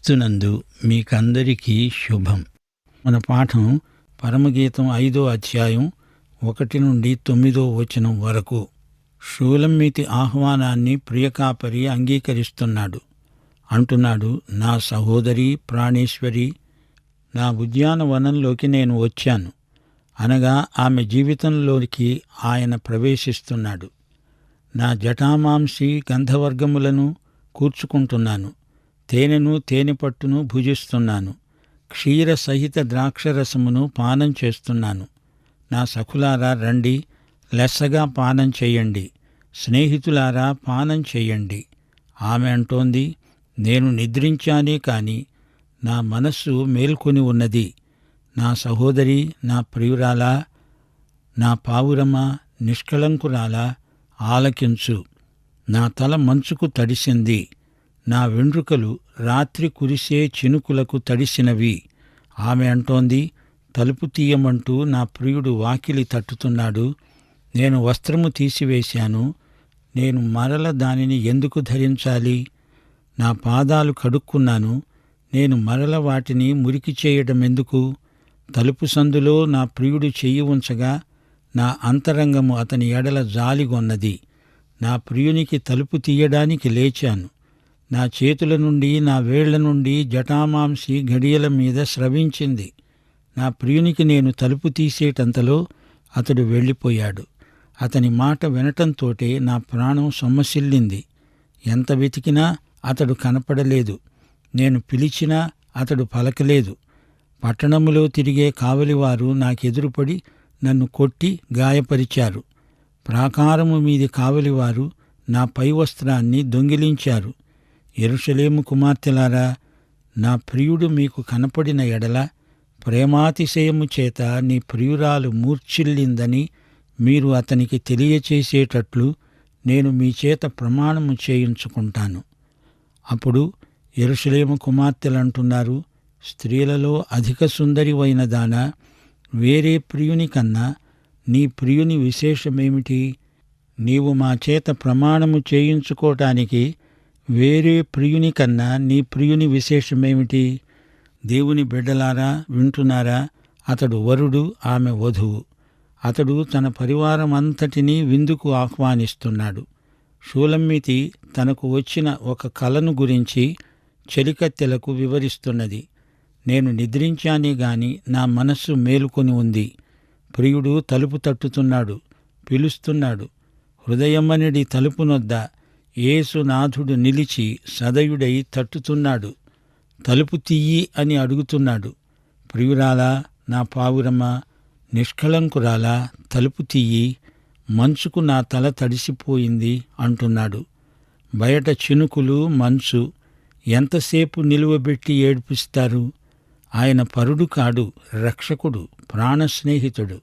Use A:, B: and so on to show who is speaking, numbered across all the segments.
A: క్రీస్తునందు మీకందరికీ శుభం. మన పాఠం పరమగీతం ఐదో అధ్యాయం ఒకటి నుండి తొమ్మిదో వచనం వరకు. షూలమ్మితి ఆహ్వానాన్ని ప్రియకాపరి అంగీకరిస్తున్నాడు. అంటున్నాడు నా సహోదరి ప్రాణేశ్వరి నా ఉద్యానవనంలోకి నేను వచ్చాను. అనగా ఆమె జీవితంలోకి ఆయన ప్రవేశిస్తున్నాడు. నా జటామాంసి గంధవర్గములను కూర్చుకుంటున్నాను. తేనెను తేనెపట్టును భుజిస్తున్నాను. క్షీర సహిత ద్రాక్షరసమును పానం చేస్తున్నాను. నా సఖులారా రండి. లెస్సగా పానం చేయండి. స్నేహితులారా పానం చేయండి. ఆమె అంటోంది నేను నిద్రించానే కాని నా మనస్సు మేల్కొని ఉన్నది. నా సహోదరి నా ప్రియురాలా నా పావురమ నిష్కళంకురాలా ఆలకించు. నా తల మంచుకు తడిసింది. నా వెండ్రుకలు రాత్రి కురిసే చినుకులకు తడిసినవి. ఆమె అంటోంది తలుపు తీయమంటూ నా ప్రియుడు వాకిలి తట్టుతున్నాడు. నేను వస్త్రము తీసివేశాను. నేను మరల దానిని ఎందుకు ధరించాలి? నా పాదాలు కడుక్కున్నాను. నేను మరల వాటిని మురికి చేయడం ఎందుకు తలుపు సందులో నా ప్రియుడు చెయ్యి ఉంచగా నా అంతరంగము అతని ఎడల జాలిగొన్నది నా ప్రియునికి తలుపు తీయడానికి లేచాను. నా చేతుల నుండి నా వేళ్ళ నుండి జటామాంసి గడియల మీద స్రవించింది. నా ప్రియునికి నేను తలుపు తీసేటంతలో అతడు వెళ్ళిపోయాడు. అతని మాట వినటంతోటే నా ప్రాణం సొమ్మసిల్లింది. ఎంత వెతికినా అతడు కనపడలేదు. నేను పిలిచినా అతడు పలకలేదు. పట్టణములో తిరిగే కావలివారు నాకెదురుపడి నన్ను కొట్టి గాయపరిచారు. ప్రాకారము మీది కావలివారు నా పై వస్త్రాన్ని దొంగిలించారు. ఎరుషలేము కుమార్తెలారా నా ప్రియుడు మీకు కనపడిన ఎడల ప్రేమాతిశయము చేత నీ ప్రియురాలు మూర్ఛిల్లిందని మీరు అతనికి తెలియచేసేటట్లు నేను మీ చేత ప్రమాణము చేయించుకుంటాను. అప్పుడు ఎరుషలేము కుమార్తెలంటున్నారు స్త్రీలలో అధిక సుందరివైన దాన వేరే ప్రియుని కన్నా నీ ప్రియుని విశేషమేమిటి? నీవు మా చేత ప్రమాణము చేయించుకోవటానికి వేరే ప్రియుని కన్నా నీ ప్రియుని విశేషమేమిటి? దేవుని బిడ్డలారా వింటున్నారా? అతడు వరుడు ఆమె వధువు. అతడు తన పరివారం అంతటినీ విందుకు ఆహ్వానిస్తున్నాడు. షూలమ్మితి తనకు వచ్చిన ఒక కలను గురించి చెలికత్తెలకు వివరిస్తున్నది. నేను నిద్రించానే గాని నా మనస్సు మేలుకొని ఉంది. ప్రియుడు తలుపు తట్టుతున్నాడు పిలుస్తున్నాడు. హృదయమ్మనిడి తలుపునొద్ద ఏసునాథుడు నిలిచి సదయుడై తట్టుతున్నాడు. తలుపు తీయి అని అడుగుతున్నాడు. ప్రియురాలా నా పావురమా నిష్కళంకురాలా తలుపు తీయి మంచుకు నా తల తడిసిపోయింది అంటున్నాడు. బయట చినుకులు మంచు ఎంతసేపు నిలువబెట్టి ఏడ్పిస్తారు? ఆయన పరుడు కాడు రక్షకుడు ప్రాణ స్నేహితుడు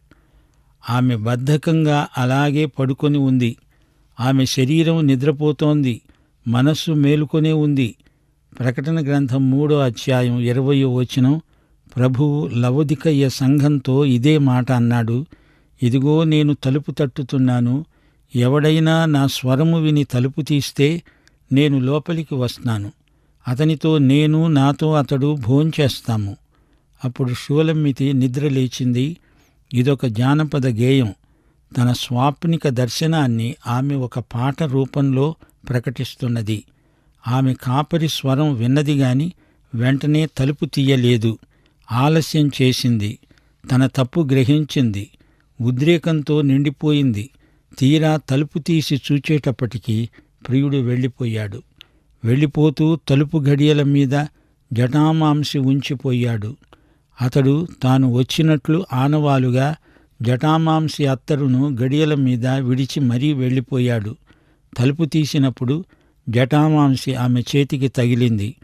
A: ఆమె బద్ధకంగా అలాగే పడుకొని ఉంది. ఆమె శరీరం నిద్రపోతోంది. మనస్సు మేలుకొనే ఉంది. ప్రకటన గ్రంథం మూడో అధ్యాయం ఇరవయో వచనం. ప్రభువు లవదికయ్య సంఘంతో ఇదే మాట అన్నాడు. ఇదిగో నేను తలుపు తట్టుతున్నాను. ఎవడైనా నా స్వరము విని తలుపు తీస్తే నేను లోపలికి వస్తాను. అతనితో నేను నాతో అతడు భోంచేస్తాము అప్పుడు షూలమ్మితి నిద్ర లేచింది. ఇదొక జానపద గేయం. తన స్వాప్నిక దర్శనాన్ని ఆమె ఒక పాట రూపంలో ప్రకటిస్తున్నది. ఆమె కాపరి స్వరం విన్నది గాని వెంటనే తలుపు తీయలేదు. ఆలస్యం చేసింది. తన తప్పు గ్రహించింది. ఉద్రేకంతో నిండిపోయింది. తీరా తలుపు తీసి చూచేటప్పటికీ ప్రియుడు వెళ్ళిపోయాడు. వెళ్ళిపోతూ తలుపు గడియల మీద జటామాంసి ఉంచిపోయాడు. అతడు తాను వచ్చినట్లు ఆనవాలుగా జటామాంసి అత్తరును గడియల మీద విడిచి మరీ వెళ్ళిపోయాడు. తలుపు తీసినప్పుడు జటామాంసి ఆమె చేతికి తగిలింది.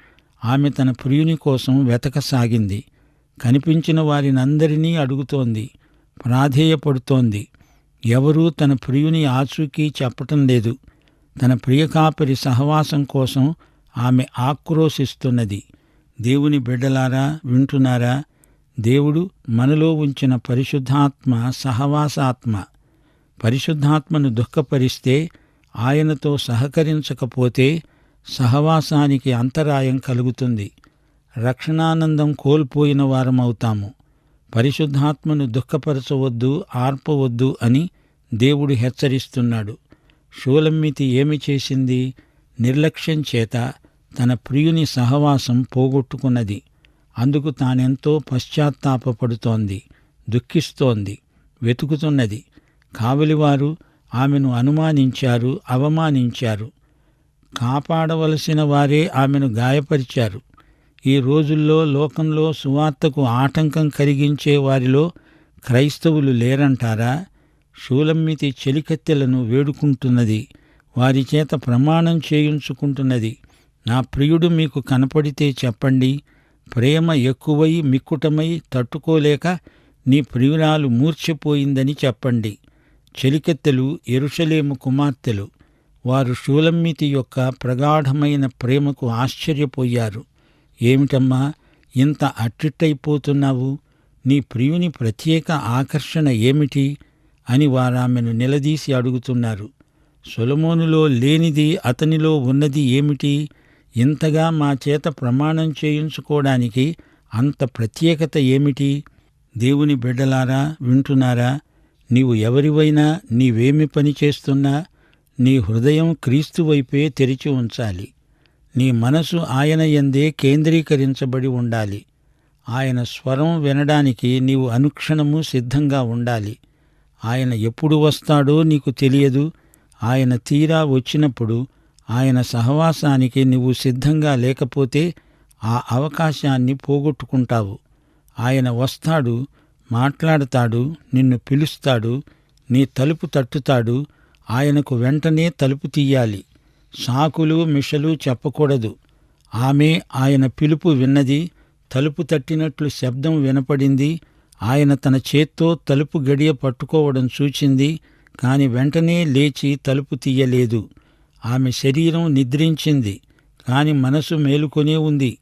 A: ఆమె తన ప్రియుని కోసం వెతకసాగింది. కనిపించిన వారినందరినీ అడుగుతోంది. ప్రాధేయపడుతోంది. ఎవరూ తన ప్రియుని ఆచూకీ చెప్పటం లేదు. తన ప్రియకాపరి సహవాసం కోసం ఆమె ఆక్రోశిస్తున్నది. దేవుని బిడ్డలారా వింటున్నారా? దేవుడు మనలో ఉంచిన పరిశుద్ధాత్మ సహవాసాత్మ. పరిశుద్ధాత్మను దుఃఖపరిస్తే ఆయనతో సహకరించకపోతే సహవాసానికి అంతరాయం కలుగుతుంది. రక్షణానందం కోల్పోయిన వారమవుతాము. పరిశుద్ధాత్మను దుఃఖపరచవద్దు ఆర్పవద్దు అని దేవుడు హెచ్చరిస్తున్నాడు. షూలమ్మితి ఏమి చేసింది? నిర్లక్ష్యం చేత తన ప్రియుని సహవాసం పోగొట్టుకున్నది. అందుకు తానెంతో పశ్చాత్తాపడుతోంది దుఃఖిస్తోంది వెతుకుతున్నది. కావలివారు ఆమెను అనుమానించారు అవమానించారు. కాపాడవలసిన వారే ఆమెను గాయపరిచారు. ఈ రోజుల్లో లోకంలో సువార్తకు ఆటంకం కలిగించే వారిలో క్రైస్తవులు లేరంటారా? షూలమ్మితి చెలికత్తెలను వేడుకుంటున్నది వారి చేత ప్రమాణం చేయించుకుంటున్నది. నా ప్రియుడు మీకు కనపడితే చెప్పండి ప్రేమ ఎక్కువై మిక్కుటమై తట్టుకోలేక నీ ప్రియురాలు మూర్ఛపోయిందని చెప్పండి. చెలికెత్తెలు ఎరుషలేము కుమార్తెలు. వారు షూలమ్మితి యొక్క ప్రగాఢమైన ప్రేమకు ఆశ్చర్యపోయారు. ఏమిటమ్మా ఇంత అట్టిట్టయిపోతున్నావు నీ ప్రియుని ప్రత్యేక ఆకర్షణ ఏమిటి? అని వారామెను నిలదీసి అడుగుతున్నారు. సొలమోనులో లేనిది అతనిలో ఉన్నది ఏమిటి? ఇంతగా మా చేత ప్రమాణం చేయించుకోవడానికి అంత ప్రత్యేకత ఏమిటి? దేవుని బిడ్డలారా వింటున్నారా? నీవు ఎవరివైనా నీవేమి పని చేస్తున్నా నీ హృదయం క్రీస్తు వైపే తెరిచి ఉంచాలి. నీ మనసు ఆయన ఎందే కేంద్రీకరించబడి ఉండాలి. ఆయన స్వరం వినడానికి నీవు అనుక్షణము సిద్ధంగా ఉండాలి. ఆయన ఎప్పుడు వస్తాడో నీకు తెలియదు. ఆయన తీరా వచ్చినప్పుడు ఆయన సహవాసానికి నువ్వు సిద్ధంగా లేకపోతే ఆ అవకాశాన్ని పోగొట్టుకుంటావు. ఆయన వస్తాడు మాట్లాడతాడు నిన్ను పిలుస్తాడు నీ తలుపు తట్టుతాడు ఆయనకు వెంటనే తలుపు తీయాలి. సాకులు మిషలు చెప్పకూడదు. ఆమె ఆయన పిలుపు విన్నది తలుపు తట్టినట్లు శబ్దం వినపడింది ఆయన తన చేత్తో తలుపు గడియ పట్టుకోవడం చూచింది కాని వెంటనే లేచి తలుపు తీయలేదు. ఆమె శరీరం నిద్రించింది కాని మనసు మేలుకొనే ఉంది.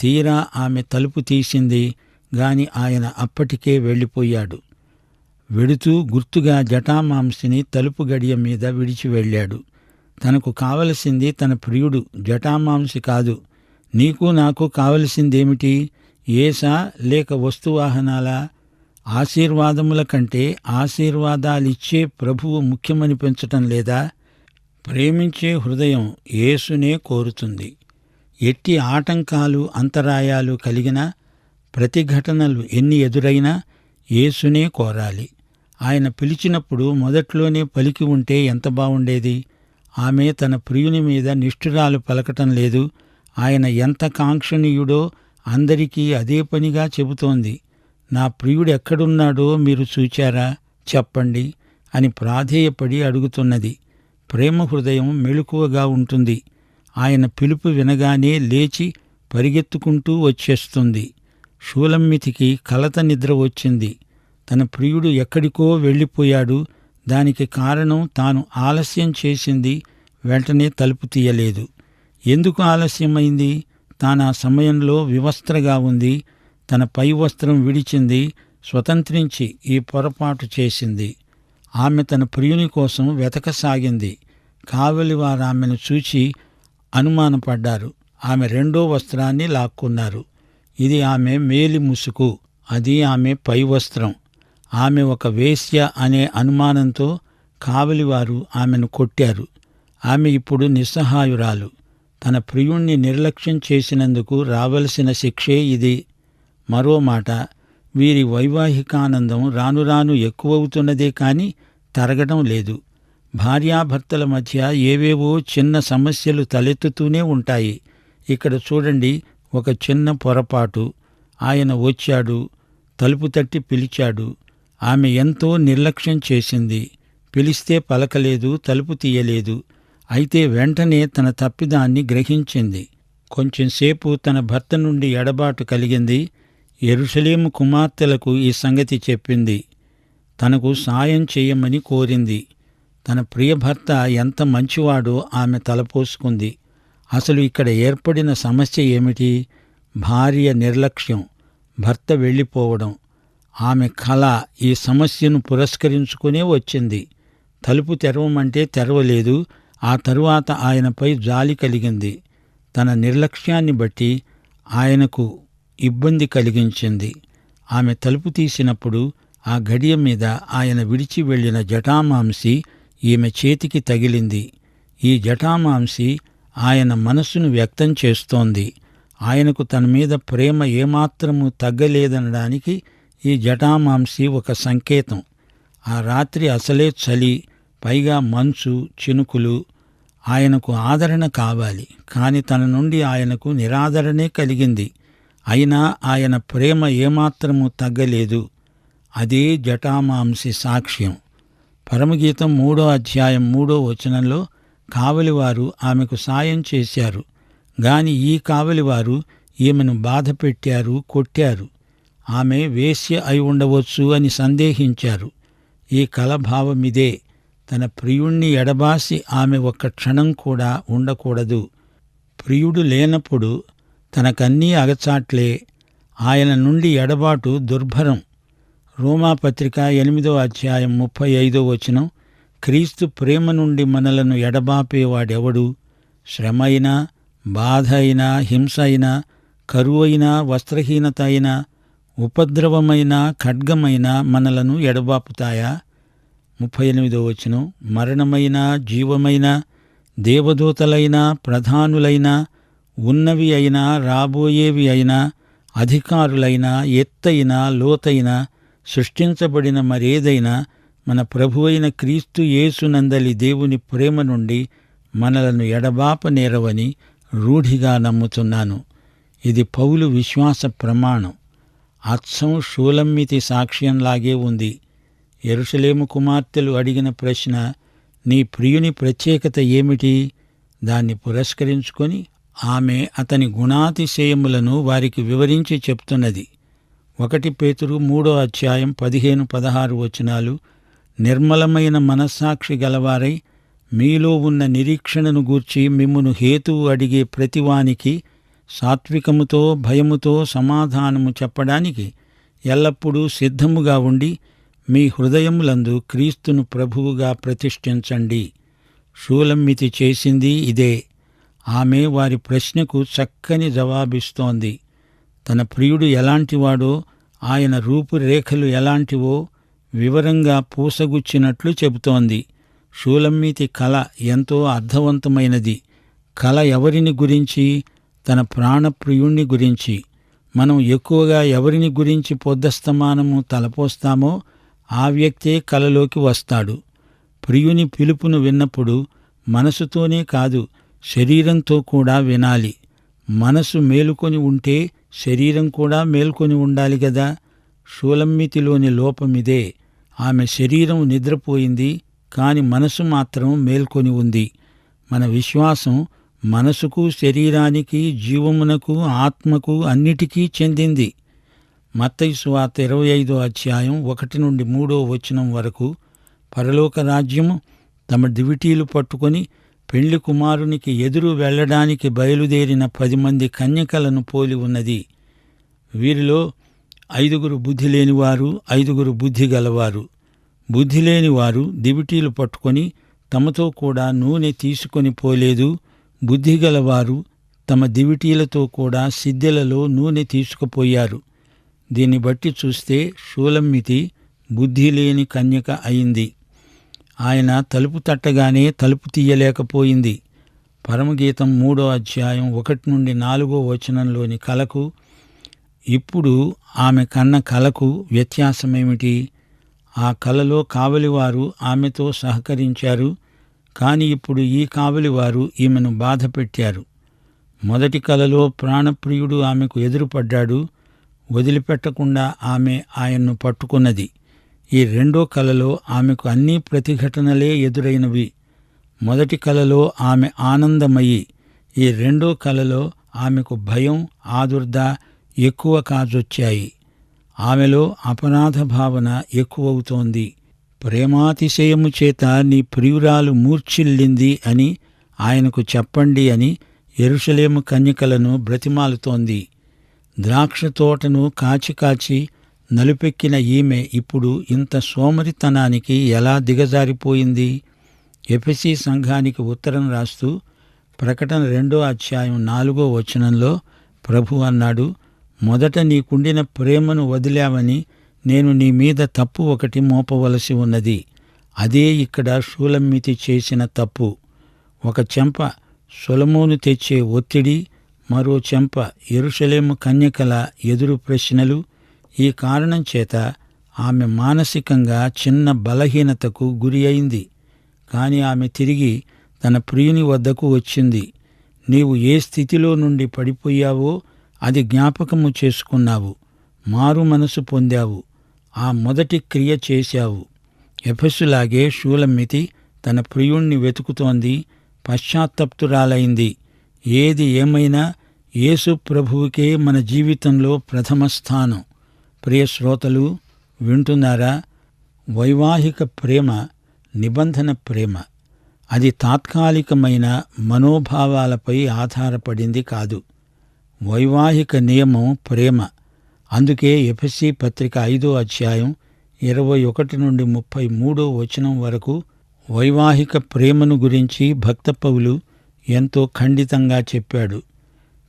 A: తీరా ఆమె తలుపు తీసింది గాని ఆయన అప్పటికే వెళ్ళిపోయాడు. వెడుతూ గుర్తుగా జటామాంసిని తలుపు గడియ మీద విడిచి వెళ్ళాడు. తనకు కావలసింది తన ప్రియుడు జటామాంసి కాదు. నీకు నాకు కావలసిందేమిటి? ఏసా లేక వస్తువాహనాలా ఆశీర్వాదముల కంటే ఆశీర్వాదాలిచ్చే ప్రభువు ముఖ్యమనిపించటం లేదా? ప్రేమించే హృదయం యేసునే కోరుతుంది. ఎట్టి ఆటంకాలు అంతరాయాలు కలిగినా ప్రతిఘటనలు ఎన్ని ఎదురైనా యేసునే కోరాలి. ఆయన పిలిచినప్పుడు మొదట్లోనే పలికి ఉంటే ఎంత బావుండేది ఆమె తన ప్రియుని మీద నిష్ఠురాలు పలకటం లేదు. ఆయన ఎంత కాంక్షణీయుడో అందరికీ అదే పనిగా చెబుతోంది. నా ప్రియుడు ఎక్కడున్నాడో మీరు చూచారా? చెప్పండి అని ప్రాధేయపడి అడుగుతున్నది. ప్రేమ హృదయం మెళుకువగా ఉంటుంది. ఆయన పిలుపు వినగానే లేచి పరిగెత్తుకుంటూ వచ్చేస్తుంది. షూలమ్మితికి కలత నిద్ర వచ్చింది. తన ప్రియుడు ఎక్కడికో వెళ్ళిపోయాడు. దానికి కారణం తాను ఆలస్యం చేసింది వెంటనే తలుపు తీయలేదు. ఎందుకు ఆలస్యమైంది? తాను ఆ సమయంలో వివస్త్రగా ఉంది. తన పై వస్త్రం విడిచింది. స్వతంత్రించి ఈ పొరపాటు చేసింది. ఆమె తన ప్రియుని కోసం వెతకసాగింది. కావలివారు ఆమెను చూచి అనుమానపడ్డారు. ఆమె రెండో వస్త్రాన్ని లాక్కున్నారు. ఇది ఆమె మేలి ముసుకు అది ఆమె పై వస్త్రం. ఆమె ఒక వేశ్య అనే అనుమానంతో కావలివారు ఆమెను కొట్టారు. ఆమె ఇప్పుడు నిస్సహాయురాలు. తన ప్రియుణ్ణి నిర్లక్ష్యం చేసినందుకు రావలసిన శిక్షే ఇది. మరో మాట వీరి వైవాహికానందం రాను రాను ఎక్కువవుతున్నదే కాని తరగడం లేదు. భార్యాభర్తల మధ్య ఏవేవో చిన్న సమస్యలు తలెత్తుతూనే ఉంటాయి. ఇక్కడ చూడండి ఒక చిన్న పొరపాటు. ఆయన వచ్చాడు తలుపు తట్టి పిలిచాడు. ఆమె ఎంతో నిర్లక్ష్యం చేసింది. పిలిస్తే పలకలేదు తలుపు తీయలేదు. అయితే వెంటనే తన తప్పిదాన్ని గ్రహించింది. కొంచెంసేపు తన భర్త నుండి ఎడబాటు కలిగింది. ఎరుషలేము కుమార్తెలకు ఈ సంగతి చెప్పింది. తనకు సాయం చేయమని కోరింది. తన ప్రియభర్త ఎంత మంచివాడో ఆమె తలపోసుకుంది. అసలు ఇక్కడ ఏర్పడిన సమస్య ఏమిటి? భార్య నిర్లక్ష్యం భర్త వెళ్ళిపోవడం. ఆమె కళ ఈ సమస్యను పురస్కరించుకునే వచ్చింది. తలుపు తెరవమంటే తెరవలేదు ఆ తరువాత ఆయనపై జాలి కలిగింది. తన నిర్లక్ష్యాన్ని బట్టి ఆయనకు ఇబ్బంది కలిగించింది. ఆమె తలుపు తీసినప్పుడు ఆ గడియ మీద ఆయన విడిచి వెళ్ళిన జటామాంసి ఈమె చేతికి తగిలింది. ఈ జటామాంసి ఆయన మనస్సును వ్యక్తం చేస్తోంది. ఆయనకు తన మీద ప్రేమ ఏమాత్రము తగ్గలేదనడానికి ఈ జటామాంసి ఒక సంకేతం. ఆ రాత్రి అసలే చలి పైగా మంచు చినుకులు. ఆయనకు ఆదరణ కావాలి. కాని తన నుండి ఆయనకు నిరాదరణే కలిగింది. అయినా ఆయన ప్రేమ ఏమాత్రము తగ్గలేదు. అదే జటామాంసి సాక్ష్యం. పరమగీతం మూడో అధ్యాయం మూడో వచనంలో కావలివారు ఆమెకు సాయం చేశారు. గాని ఈ కావలివారు ఈమెను బాధ పెట్టారు కొట్టారు. ఆమె వేశ్య అయి ఉండవచ్చు అని సందేహించారు. ఈ కలభావమిదే. తన ప్రియుణ్ణి ఎడబాసి ఆమె ఒక్క క్షణం కూడా ఉండకూడదు. ప్రియుడు లేనప్పుడు తనకన్నీ అగచాట్లే. ఆయన నుండి ఎడబాటు దుర్భరం. రోమాపత్రిక ఎనిమిదో అధ్యాయం ముప్పై ఐదో వచనం క్రీస్తు ప్రేమ నుండి మనలను ఎడబాపేవాడెవడు? శ్రమ అయినా బాధ అయినా హింస అయినా కరువు అయినా వస్త్రహీనత అయినా ఉపద్రవమైన ఖడ్గమైన మనలను ఎడబాపుతాయా? ముప్పై ఎనిమిదో వచనం మరణమైన జీవమైన దేవదూతలైన ప్రధానులైన ఉన్నవి అయినా రాబోయేవి అయినా అధికారులైన ఎత్తైన లోతైన సృష్టించబడిన మరేదైనా మన ప్రభువైన క్రీస్తు యేసునందలి దేవుని ప్రేమ నుండి మనలను ఎడబాప నేరవని రూఢిగా నమ్ముతున్నాను. ఇది పౌలు విశ్వాస ప్రమాణం. అచ్చం షూలమ్మితి సాక్ష్యంలాగే ఉంది. ఎరుసలేము కుమార్తెలు అడిగిన ప్రశ్న నీ ప్రియుని ప్రత్యేకత ఏమిటి దాన్ని పురస్కరించుకొని ఆమె అతని గుణాతిశయములను వారికి వివరించి చెప్తున్నది. ఒకటి పేతురు మూడో అధ్యాయం పదిహేను పదహారు వచనాలు నిర్మలమైన మనస్సాక్షి గలవారై మీలో ఉన్న నిరీక్షణను గూర్చి మిమ్మును హేతువు అడిగే ప్రతివానికి సాత్వికముతో భయముతో సమాధానము చెప్పడానికి ఎల్లప్పుడూ సిద్ధముగా ఉండి మీ హృదయములందు క్రీస్తును ప్రభువుగా ప్రతిష్ఠించండి. షూలమ్మితి చేసింది ఇదే. ఆమె వారి ప్రశ్నకు చక్కని జవాబిస్తోంది. తన ప్రియుడు ఎలాంటివాడో ఆయన రూపురేఖలు ఎలాంటివో వివరంగా పూసగుచ్చినట్లు చెబుతోంది. షూలమ్మీతి కళ ఎంతో అర్థవంతమైనది. కళ ఎవరిని గురించి? తన ప్రాణప్రియుణ్ణి గురించి. మనం ఎక్కువగా ఎవరిని గురించి పొద్దస్తమానము తలపోస్తామో ఆ వ్యక్తే కలలోకి వస్తాడు. ప్రియుని పిలుపును విన్నప్పుడు మనసుతోనే కాదు శరీరంతో కూడా వినాలి. మనసు మేలుకొని ఉంటే శరీరం కూడా మేల్కొని ఉండాలి కదా షూలమ్మితిలోని లోపమిదే. ఆమె శరీరం నిద్రపోయింది కాని మనసు మాత్రం మేల్కొని ఉంది. మన విశ్వాసం మనసుకు శరీరానికి జీవమునకు ఆత్మకు అన్నిటికీ చెందింది. మత్తయి సువార్త ఇరవై ఐదో అధ్యాయం ఒకటి నుండి మూడో వచనం వరకు పరలోక రాజ్యము తమ దివిటీలు పట్టుకొని పెళ్ళి కుమారునికి ఎదురు వెళ్ళడానికి బయలుదేరిన పది మంది కన్యకలను పోలి ఉన్నది. వీరిలో ఐదుగురు బుద్ధి లేనివారు ఐదుగురు బుద్ధి గలవారు. బుద్ధి లేనివారు దివిటీలు పట్టుకొని తమతో కూడా నూనె తీసుకొని పోలేదు. బుద్ధి గలవారు తమ దివిటీలతో కూడా సిద్దెలలో నూనె తీసుకుపోయారు. దీన్ని బట్టి చూస్తే షూలమ్మితి బుద్ధి లేని కన్యక అయింది. ఆయన తలుపు తట్టగానే తలుపు తీయలేకపోయింది. పరమగీతం మూడో అధ్యాయం ఒకటి నుండి నాలుగో వచనంలోని కలకు ఇప్పుడు ఆమె కన్న కలకు వ్యత్యాసమేమిటి? ఆ కలలో కావలివారు ఆమెతో సహకరించారు కానీ ఇప్పుడు ఈ కావలివారు ఈమెను బాధ పెట్టారు మొదటి కలలో ప్రాణప్రియుడు ఆమెకు ఎదురుపడ్డాడు వదిలిపెట్టకుండా ఆమె ఆయన్ను పట్టుకున్నది. ఈ రెండో కలలో ఆమెకు అన్ని ప్రతిఘటనలే ఎదురైనవి. మొదటి కలలో ఆమె ఆనందమయ్యి ఈ రెండో కలలో ఆమెకు భయం ఆదుర్ద ఎక్కువ కాజొచ్చాయి. ఆమెలో అపరాధ భావన ఎక్కువవుతోంది. ప్రేమాతిశయము చేత నీ ప్రియురాలు మూర్ఛిల్లింది అని ఆయనకు చెప్పండి అని ఎరుషలేము కన్యకలను బ్రతిమాలుతోంది. ద్రాక్ష తోటను కాచి కాచి నలుపెక్కిన ఈమె ఇప్పుడు ఇంత సోమరితనానికి ఎలా దిగజారిపోయింది? ఎఫెసి సంఘానికి ఉత్తరం రాస్తూ ప్రకటన రెండో అధ్యాయం నాలుగో వచనంలో ప్రభు అన్నాడు మొదట నీకుండిన ప్రేమను వదిలావని నేను నీ మీద తప్పు ఒకటి మోపవలసి ఉన్నది. అదే ఇక్కడ షూలమ్మితి చేసిన తప్పు. ఒక చెంప సొలమోను తెచ్చే ఒత్తిడి మరో చెంప ఎరుషలేము కన్యకల ఎదురు ప్రశ్నలు ఈ కారణం చేత ఆమె మానసికంగా చిన్న బలహీనతకు గురి అయింది. కాని ఆమె తిరిగి తన ప్రియుని వద్దకు వచ్చింది. నీవు ఏ స్థితిలో నుండి పడిపోయావో అది జ్ఞాపకము చేసుకున్నావు. మారు మనసు పొందావు. ఆ మొదటి క్రియ చేశావు. ఎఫెస్సులాగే శూలమితి తన ప్రియుణ్ణి వెతుకుతోంది. పశ్చాత్తప్తురాలైంది. ఏది ఏమైనా యేసు ప్రభువుకే మన జీవితంలో ప్రథమ స్థానం. ప్రియ శ్రోతలు వింటున్నారా? వైవాహిక ప్రేమ నిబంధన ప్రేమ. అది తాత్కాలికమైన మనోభావాలపై ఆధారపడింది కాదు. వైవాహిక నియమం ప్రేమ. అందుకే ఎఫ్ఎస్సి పత్రిక ఐదో అధ్యాయం ఇరవై ఒకటి నుండి ముప్పై మూడో వచనం వరకు వైవాహిక ప్రేమను గురించి భక్త పౌలు ఎంతో ఖండితంగా చెప్పాడు.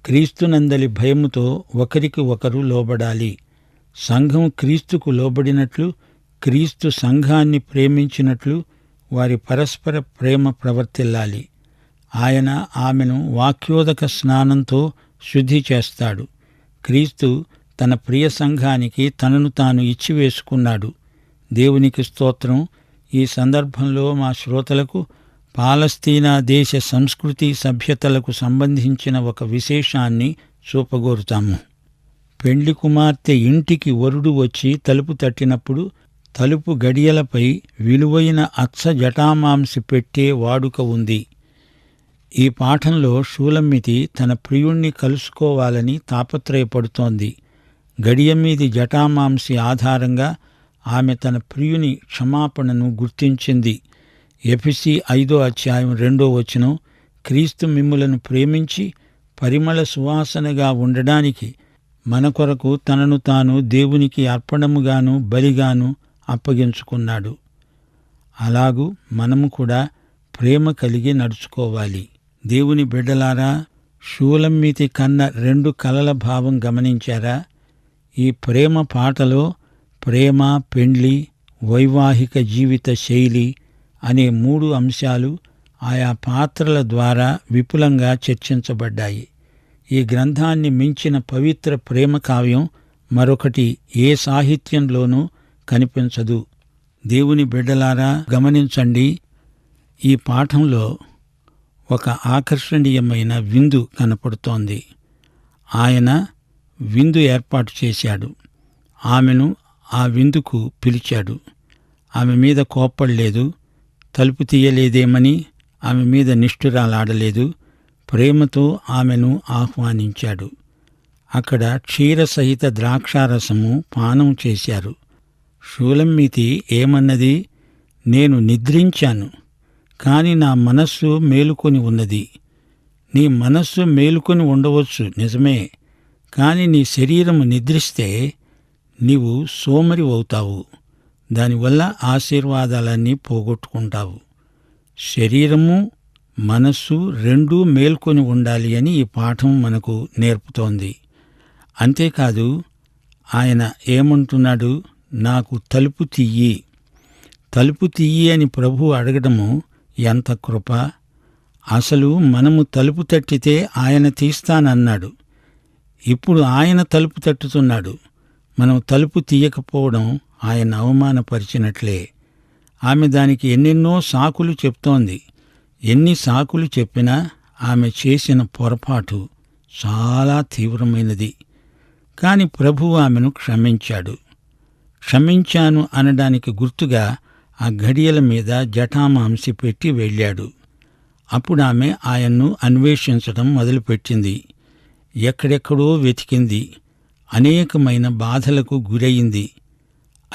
A: క్రీస్తునందలి భయముతో ఒకరికి ఒకరు లోబడాలి. సంఘం క్రీస్తుకు లోబడినట్లు క్రీస్తు సంఘాన్ని ప్రేమించినట్లు వారి పరస్పర ప్రేమ ప్రవర్తిల్లాలి. ఆయన ఆమెను వాక్యోదక స్నానంతో శుద్ధి చేస్తాడు. క్రీస్తు తన ప్రియ సంఘానికి తనను తాను ఇచ్చివేసుకున్నాడు. దేవునికి స్తోత్రం. ఈ సందర్భంలో మా శ్రోతలకు పాలస్తీనా దేశ సంస్కృతి సభ్యతలకు సంబంధించిన ఒక విశేషాన్ని చూపగోరుతాము. పెండ్లి కుమార్తె ఇంటికి వరుడు వచ్చి తలుపు తట్టినప్పుడు తలుపు గడియలపై విలువైన అచ్చ జటామాంసి పెట్టే వాడుక ఉంది. ఈ పాఠంలో షూలమ్మితి తన ప్రియుణ్ణి కలుసుకోవాలని తాపత్రయపడుతోంది. గడియ మీది జటామాంసి ఆధారంగా ఆమె తన ప్రియుని క్షమాపణను గుర్తించింది. ఎఫిసి ఐదో అధ్యాయం రెండో వచనం క్రీస్తు మిమ్ములను ప్రేమించి పరిమళ సువాసనగా ఉండడానికి మన కొరకు తనను తాను దేవునికి అర్పణముగాను బలిగాను అప్పగించుకున్నాడు. అలాగూ మనము కూడా ప్రేమ కలిగి నడుచుకోవాలి. దేవుని బిడ్డలారా షూలమ్మితి కన్న రెండు కలల భావం గమనించారా? ఈ ప్రేమ పాటలో ప్రేమ పెండ్లి వైవాహిక జీవిత శైలి అనే మూడు అంశాలు ఆయా పాత్రల ద్వారా విపులంగా చర్చించబడ్డాయి. ఈ గ్రంథాన్ని మించిన పవిత్ర ప్రేమ కావ్యం మరొకటి ఏ సాహిత్యంలోనూ కనిపించదు. దేవుని బిడ్డలారా గమనించండి ఈ పాఠంలో ఒక ఆకర్షణీయమైన విందు కనపడుతోంది. ఆయన విందు ఏర్పాటు చేశాడు. ఆమెను ఆ విందుకు పిలిచాడు. ఆమె మీద కోప్పడలేదు తలుపు తీయలేదేమని ఆమె మీద నిష్ఠురాలాడలేదు ప్రేమతో ఆమెను ఆహ్వానించాడు. అక్కడ క్షీరసహిత ద్రాక్షారసము పానం చేశారు. షూలమ్మితి ఏమన్నది? నేను నిద్రించాను కాని నా మనస్సు మేలుకొని ఉన్నది. నీ మనస్సు మేలుకొని ఉండవచ్చు నిజమే కాని నీ శరీరము నిద్రిస్తే నీవు సోమరి అవుతావు. దానివల్ల ఆశీర్వాదాలన్నీ పోగొట్టుకుంటావు. శరీరము మనస్సు రెండూ మేల్కొని ఉండాలి అని ఈ పాఠం మనకు నేర్పుతోంది. అంతేకాదు ఆయన ఏమంటున్నాడు? నాకు తలుపు తీయి. తలుపు తీయి అని ప్రభు అడగడము ఎంత కృప? అసలు మనము తలుపు తట్టితే ఆయన తీస్తానన్నాడు. ఇప్పుడు ఆయన తలుపు తట్టుతున్నాడు. మనం తలుపు తీయకపోవడం ఆయన అవమానపరిచినట్లే. ఆమె దానికి ఎన్నెన్నో సాకులు చెప్తోంది. ఎన్ని సాకులు చెప్పినా ఆమె చేసిన పొరపాటు చాలా తీవ్రమైనది. కాని ప్రభు ఆమెను క్షమించాడు. క్షమించాను అనడానికి గుర్తుగా ఆ ఘడియల మీద జటామాంసి పెట్టి వెళ్ళాడు. అప్పుడు ఆమె ఆయన్ను అన్వేషించడం మొదలుపెట్టింది. ఎక్కడెక్కడో వెతికింది. అనేకమైన బాధలకు గురయింది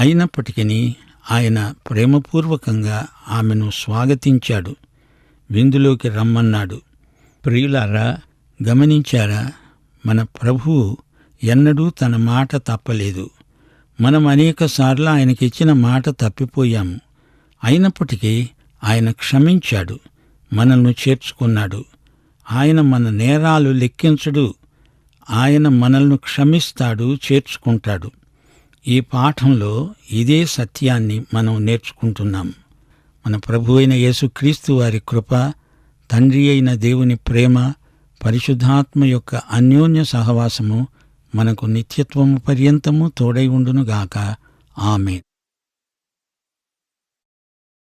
A: అయినప్పటికీ ఆయన ప్రేమపూర్వకంగా ఆమెను స్వాగతించాడు. విందులోకి రమ్మన్నాడు. ప్రియులారా గమనించారా? మన ప్రభువు ఎన్నడూ తన మాట తప్పలేదు. మనం అనేకసార్లు ఆయనకిచ్చిన మాట తప్పిపోయాము అయినప్పటికీ ఆయన క్షమించాడు. మనల్ని చేర్చుకున్నాడు. ఆయన మన నేరాలు లెక్కించడు. ఆయన మనల్ని క్షమిస్తాడు చేర్చుకుంటాడు. ఈ పాఠంలో ఇదే సత్యాన్ని మనం నేర్చుకుంటున్నాం. మన ప్రభు అయిన యేసుక్రీస్తు వారి కృప తండ్రి అయిన దేవుని ప్రేమ పరిశుద్ధాత్మ యొక్క అన్యోన్య సహవాసము మనకు నిత్యత్వము పర్యంతము తోడై ఉండునుగాక. ఆమె